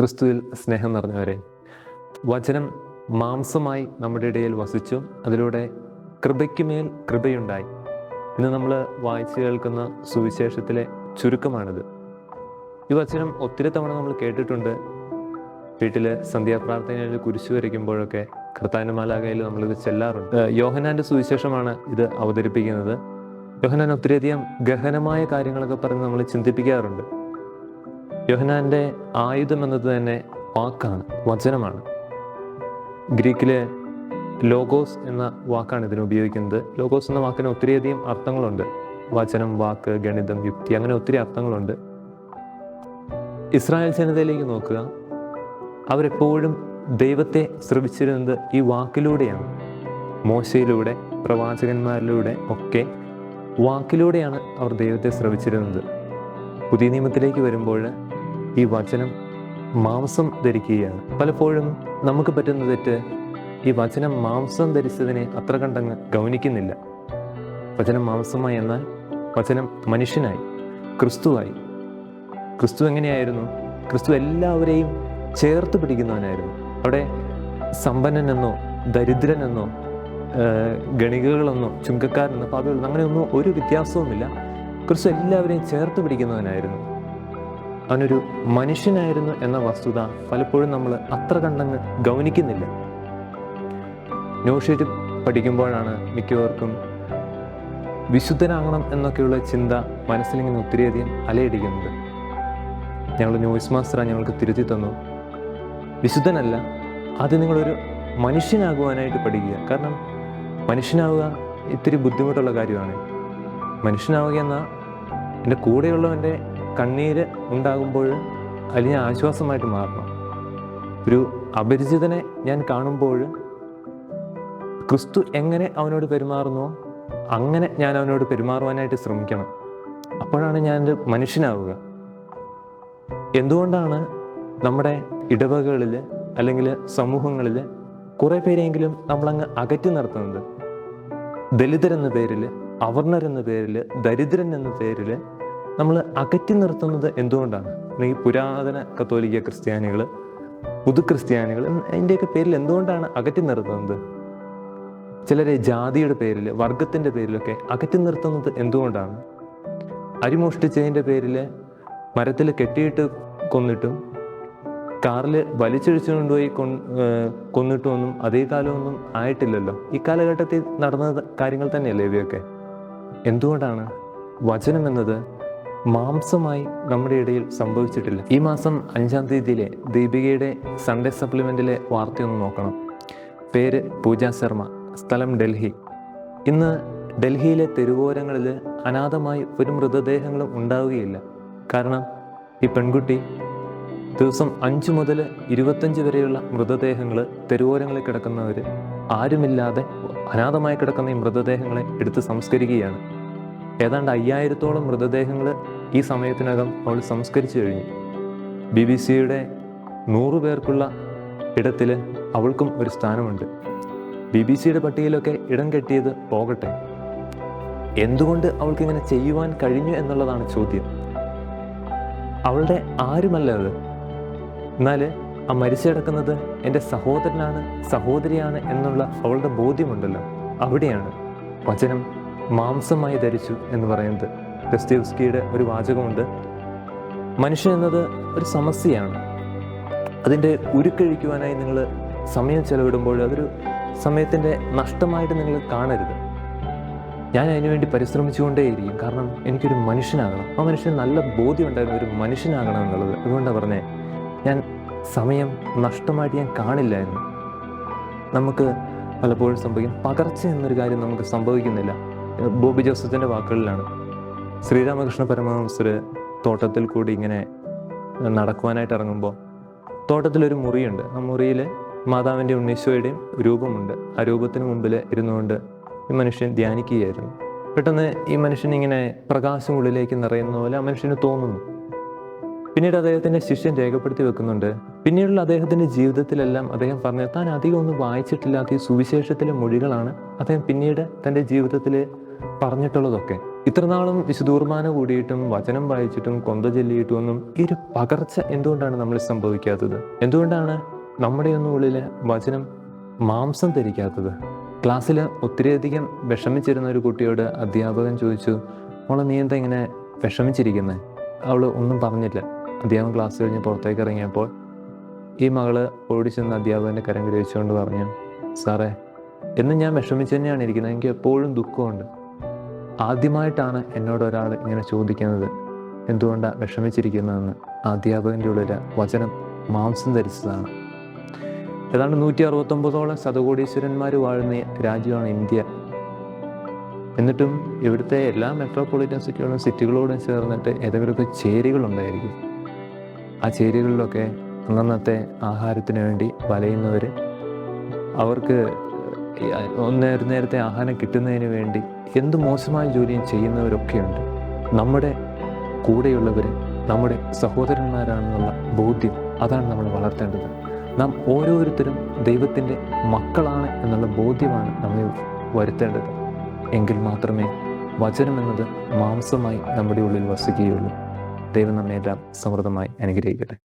ക്രിസ്തുവിൽ സ്നേഹം നിറഞ്ഞവരെ വചനം മാംസമായി നമ്മുടെ ഇടയിൽ വസിച്ചു അതിലൂടെ കൃപയ്ക്കുമേൽ കൃപയുണ്ടായി. ഇന്ന് നമ്മൾ വായിച്ചു കേൾക്കുന്ന സുവിശേഷത്തിലെ ചുരുക്കമാണിത്. ഈ വചനം ഒത്തിരി തവണ നമ്മൾ കേട്ടിട്ടുണ്ട്. വീട്ടിൽ സന്ധ്യാപ്രാർത്ഥനയിൽ കുരിശു വരയ്ക്കുമ്പോഴൊക്കെ കൃത്താനുമാലാകയിൽ നമ്മളിത് ചെല്ലാറുണ്ട്. യോഹനാന്റെ സുവിശേഷമാണ് ഇത് അവതരിപ്പിക്കുന്നത്. യോഹനാൻ ഒത്തിരിയധികം ഗഹനമായ കാര്യങ്ങളൊക്കെ പറഞ്ഞ് നമ്മൾ ചിന്തിപ്പിക്കാറുണ്ട്. യോഹനാന്റെ ആയുധം എന്നത് തന്നെ വാക്കാണ് വചനമാണ്. ഗ്രീക്കിലെ ലോഗോസ് എന്ന വാക്കാണ് ഇതിന് ഉപയോഗിക്കുന്നത്. ലോഗോസ് എന്ന വാക്കിന് ഒത്തിരിയധികം അർത്ഥങ്ങളുണ്ട്. വചനം വാക്ക് ഗണിതം യുക്തി അങ്ങനെ ഒത്തിരി അർത്ഥങ്ങളുണ്ട്. ഇസ്രായേൽ ജനതയിലേക്ക് നോക്കുക. അവരെപ്പോഴും ദൈവത്തെ ശ്രമിച്ചിരുന്നത് ഈ വാക്കിലൂടെയാണ്. മോശയിലൂടെ പ്രവാചകന്മാരിലൂടെ ഒക്കെ വാക്കിലൂടെയാണ് അവർ ദൈവത്തെ ശ്രമിച്ചിരുന്നത് പുതിയ നിയമത്തിലേക്ക് വരുമ്പോൾ ഈ വചനം മാംസം ധരിക്കുകയാണ്. പലപ്പോഴും നമുക്ക് പറ്റുന്ന തെറ്റ് ഈ വചനം മാംസം ധരിച്ചതിനെ അത്ര കണ്ടങ്ങ് ഗൗനിക്കുന്നില്ല. വചനം മാംസമായി എന്നാൽ വചനം മനുഷ്യനായി ക്രിസ്തുവായി. ക്രിസ്തു എങ്ങനെയായിരുന്നു? ക്രിസ്തു എല്ലാവരെയും ചേർത്ത് പിടിക്കുന്നവനായിരുന്നു. അവിടെ സമ്പന്നനെന്നോ ദരിദ്രനെന്നോ ഗണികകളെന്നോ ചുങ്കക്കാരെന്നോ പാപികളെന്നോ അങ്ങനെയൊന്നും ഒരു വ്യത്യാസവുമില്ല. ക്രിസ്തു എല്ലാവരെയും ചേർത്ത് പിടിക്കുന്നവനായിരുന്നു. അവനൊരു മനുഷ്യനായിരുന്നു എന്ന വസ്തുത പലപ്പോഴും നമ്മൾ അത്ര കണ്ടങ്ങ് ഗൗനിക്കുന്നില്ല. നോഷീറ്റ് പഠിക്കുമ്പോഴാണ് മിക്കവർക്കും വിശുദ്ധനാകണം എന്നൊക്കെയുള്ള ചിന്ത മനസ്സിലിങ്ങനെ ഒത്തിരിയധികം അലയടിക്കുന്നത്. ഞങ്ങൾ ന്യൂസ് മാസ്റ്റർ ഞങ്ങൾക്ക് തിരുത്തി തന്നു. വിശുദ്ധനല്ല അത് നിങ്ങളൊരു മനുഷ്യനാകുവാനായിട്ട് പഠിക്കുക. കാരണം മനുഷ്യനാവുക ഇത്തിരി ബുദ്ധിമുട്ടുള്ള കാര്യമാണ്. മനുഷ്യനാവുക എന്ന എന്റെ കൂടെയുള്ളവന്റെ കണ്ണീര് ഉണ്ടാകുമ്പോൾ അതിന് ആശ്വാസമായിട്ട് മാറണം. ഒരു അപരിചിതനെ ഞാൻ കാണുമ്പോൾ ക്രിസ്തു എങ്ങനെ അവനോട് പെരുമാറുന്നു? അങ്ങനെ ഞാൻ അവനോട് പെരുമാറുവാനായിട്ട് ശ്രമിക്കണം. അപ്പോഴാണ് ഞാൻ മനുഷ്യനാവുക. എന്തുകൊണ്ടാണ് നമ്മുടെ ഇടവകകളിൽ അല്ലെങ്കിൽ സമൂഹങ്ങളിൽ കുറേ പേരെങ്കിലും നമ്മളങ്ങ് അകറ്റി നിർത്തുന്നത്? ദലിതരെന്ന പേരിൽ അവർണരെന്ന പേരിൽ ദരിദ്രൻ എന്ന പേരിൽ നമ്മൾ അകറ്റി നിർത്തുന്നത് എന്തുകൊണ്ടാണ്? അല്ലെങ്കിൽ പുരാതന കത്തോലിക്ക ക്രിസ്ത്യാനികൾ പുതു ക്രിസ്ത്യാനികൾ അതിന്റെയൊക്കെ പേരിൽ എന്തുകൊണ്ടാണ് അകറ്റി നിർത്തുന്നത്? ചിലരെ ജാതിയുടെ പേരിൽ വർഗത്തിന്റെ പേരിലൊക്കെ അകറ്റി നിർത്തുന്നത് എന്തുകൊണ്ടാണ്? അരിമോഷ്ടിച്ചതിന്റെ പേരിൽ മരത്തിൽ കെട്ടിയിട്ട് കൊന്നിട്ടും കാറിൽ വലിച്ചൊഴിച്ചു കൊണ്ടുപോയി കൊന്നിട്ടുമൊന്നും അതേ കാലമൊന്നും ആയിട്ടില്ലല്ലോ. ഈ കാലഘട്ടത്തിൽ നടന്ന കാര്യങ്ങൾ തന്നെയല്ലേ ഇവയൊക്കെ? എന്തുകൊണ്ടാണ്? വചനം എന്നത് മാംസമായി നമ്മുടെ ഇടയിൽ സംഭവിച്ചിട്ടില്ല. ഈ മാസം അഞ്ചാം തീയതിയിലെ ദീപികയുടെ സൺഡേ സപ്ലിമെന്റിലെ വാർത്തയൊന്ന് നോക്കണം. പേര് പൂജ ശർമ്മ സ്ഥലം ഡൽഹി. ഇന്ന് ഡൽഹിയിലെ തെരുവോരങ്ങളിൽ അനാഥമായി ഒരു മൃതദേഹങ്ങളും ഉണ്ടാവുകയില്ല. കാരണം ഈ പെൺകുട്ടി ദിവസം അഞ്ച് മുതൽ ഇരുപത്തഞ്ച് വരെയുള്ള മൃതദേഹങ്ങൾ തെരുവോരങ്ങളിൽ കിടക്കുന്നവർ ആരുമില്ലാതെ അനാഥമായി കിടക്കുന്ന ഈ മൃതദേഹങ്ങളെ എടുത്ത് സംസ്കരിക്കുകയാണ്. ഏതാണ്ട് അയ്യായിരത്തോളം മൃതദേഹങ്ങൾ ഈ സമയത്തിനകം അവൾ സംസ്കരിച്ചു കഴിഞ്ഞു. ബി ബി സിയുടെ നൂറുപേർക്കുള്ള ഇടത്തിൽ അവൾക്കും ഒരു സ്ഥാനമുണ്ട്. ബി ബി സിയുടെ പട്ടികയിലൊക്കെ ഇടം കെട്ടിയത് പോകട്ടെ. എന്തുകൊണ്ട് അവൾക്ക് ഇങ്ങനെ ചെയ്യുവാൻ കഴിഞ്ഞു എന്നുള്ളതാണ് ചോദ്യം. അവളുടെ ആരുമല്ല അത്. എന്നാൽ ആ മരിച്ചു കിടക്കുന്നത് എന്റെ സഹോദരനാണ് സഹോദരിയാണ് എന്നുള്ള അവളുടെ ബോധ്യമുണ്ടല്ലോ. അവിടെയാണ്. വചനം മാംസമായി ധരിച്ചു എന്ന് പറയുന്നത് ദസ്തേവ്സ്കിയുടെ ഒരു വാചകമുണ്ട്. മനുഷ്യൻ എന്നത് ഒരു സമസ്യയാണ്. അതിന്റെ ഉരുക്കഴിക്കുവാനായി നിങ്ങൾ സമയം ചെലവിടുമ്പോൾ അതൊരു സമയത്തിന്റെ നഷ്ടമായിട്ട് നിങ്ങൾ കാണരുത്. ഞാൻ അതിനുവേണ്ടി പരിശ്രമിച്ചുകൊണ്ടേയിരിക്കും. കാരണം എനിക്കൊരു മനുഷ്യനാകണം. ആ മനുഷ്യന് നല്ല ബോധ്യം ഉണ്ടായിരുന്ന ഒരു മനുഷ്യനാകണം എന്നുള്ളത്. അതുകൊണ്ടാണ് പറഞ്ഞേ ഞാൻ സമയം നഷ്ടമായിട്ട് ഞാൻ കാണില്ല എന്ന്. നമുക്ക് പലപ്പോഴും സംഭവിക്കും. പകർച്ച എന്നൊരു കാര്യം നമുക്ക് സംഭവിക്കുന്നില്ല. ബോബി ജോസഫിന്റെ വാക്കുകളിലാണ്. ശ്രീരാമകൃഷ്ണ പരമഹംസർ തോട്ടത്തിൽ കൂടി ഇങ്ങനെ നടക്കുവാനായിട്ട് ഇറങ്ങുമ്പോൾ തോട്ടത്തിലൊരു മുറിയുണ്ട്. ആ മുറിയിൽ മാതാവിന്റെ ഉണ്ണീശോയുടെയും രൂപമുണ്ട്. ആ രൂപത്തിന് മുമ്പിൽ ഇരുന്നുകൊണ്ട് ഈ മനുഷ്യൻ ധ്യാനിക്കുകയായിരുന്നു. പെട്ടെന്ന് ഈ മനുഷ്യൻ ഇങ്ങനെ പ്രകാശം ഉള്ളിലേക്ക് നിറയുന്ന പോലെ ആ മനുഷ്യന് തോന്നുന്നു. പിന്നീട് അദ്ദേഹത്തിന്റെ ശിഷ്യൻ രേഖപ്പെടുത്തി വെക്കുന്നുണ്ട് പിന്നീടുള്ള അദ്ദേഹത്തിന്റെ ജീവിതത്തിലെല്ലാം അദ്ദേഹം പറഞ്ഞു താൻ അധികം ഒന്നും വായിച്ചിട്ടില്ലാത്ത ഈ സുവിശേഷത്തിലെ മൊഴികളാണ് അദ്ദേഹം പിന്നീട് തന്റെ ജീവിതത്തിൽ പറഞ്ഞിട്ടുള്ളതൊക്കെ. ഇത്രനാളും വിശുദൂർമാന കൂടിയിട്ടും വചനം വായിച്ചിട്ടും കൊന്ത ചൊല്ലിയിട്ടും ഒന്നും ഈ ഒരു പകർച്ച എന്തുകൊണ്ടാണ് നമ്മൾ സംഭവിക്കാത്തത്? എന്തുകൊണ്ടാണ് നമ്മുടെ ഒന്നും ഉള്ളിൽ വചനം മാംസം ധരിക്കാത്തത്? ക്ലാസ്സിൽ ഒത്തിരിയധികം വിഷമിച്ചിരുന്ന ഒരു കുട്ടിയോട് അധ്യാപകൻ ചോദിച്ചു മോളെ നീ എന്താ ഇങ്ങനെ വിഷമിച്ചിരിക്കുന്നത് അവൾ ഒന്നും പറഞ്ഞില്ല. അധ്യാപകൻ ക്ലാസ് കഴിഞ്ഞ് പുറത്തേക്ക് ഇറങ്ങിയപ്പോൾ ഈ മകൾ ഓടി ചെന്ന് അധ്യാപകന്റെ കരം ഗ്രഹിച്ചുകൊണ്ട് പറഞ്ഞു സാറേ എന്നും ഞാൻ വിഷമിച്ചു തന്നെയാണ് ഇരിക്കുന്നത്. എനിക്ക് എപ്പോഴും ദുഃഖമുണ്ട്. ആദ്യമായിട്ടാണ് എന്നോട് ഒരാൾ ഇങ്ങനെ ചോദിക്കുന്നത്. എന്തുകൊണ്ടാണ് വിഷമിച്ചിരിക്കുന്നതെന്ന് അധ്യാപകന്റെ ഉള്ളിൽ വചനം മാംസം ധരിച്ചതാണ്. ഏതാണ്ട് നൂറ്റി അറുപത്തൊമ്പതോളം ശതകോടീശ്വരന്മാർ വാഴുന്ന രാജ്യമാണ് ഇന്ത്യ. എന്നിട്ടും ഇവിടുത്തെ എല്ലാ മെട്രോപൊളിറ്റൻ സിറ്റികളും സിറ്റികളോടും ചേർന്നിട്ട് ഏതെങ്കിലുമൊക്കെ ചേരികളുണ്ടായിരിക്കും ആ ചേരികളിലൊക്കെ അന്നന്നത്തെ ആഹാരത്തിന് വേണ്ടി വലയുന്നവർ അവർക്ക് ഒന്ന് നേരത്തെ ആഹാരം കിട്ടുന്നതിന് വേണ്ടി എന്ത് മോശമായ ജോലിയും ചെയ്യുന്നവരൊക്കെയുണ്ട്. നമ്മുടെ കൂടെയുള്ളവർ നമ്മുടെ സഹോദരന്മാരാണെന്നുള്ള ബോധ്യം അതാണ് നമ്മൾ വളർത്തേണ്ടത്. നാം ഓരോരുത്തരും ദൈവത്തിന്റെ മക്കളാണ് എന്നുള്ള ബോധ്യമാണ് നമ്മൾ വരുത്തേണ്ടത്. എങ്കിൽ മാത്രമേ വചനം എന്നത് മാംസമായി നമ്മുടെ ഉള്ളിൽ വസിക്കുകയുള്ളൂ. ദൈവം നമ്മെ എല്ലാം സമൃദ്ധമായി അനുഗ്രഹിക്കട്ടെ.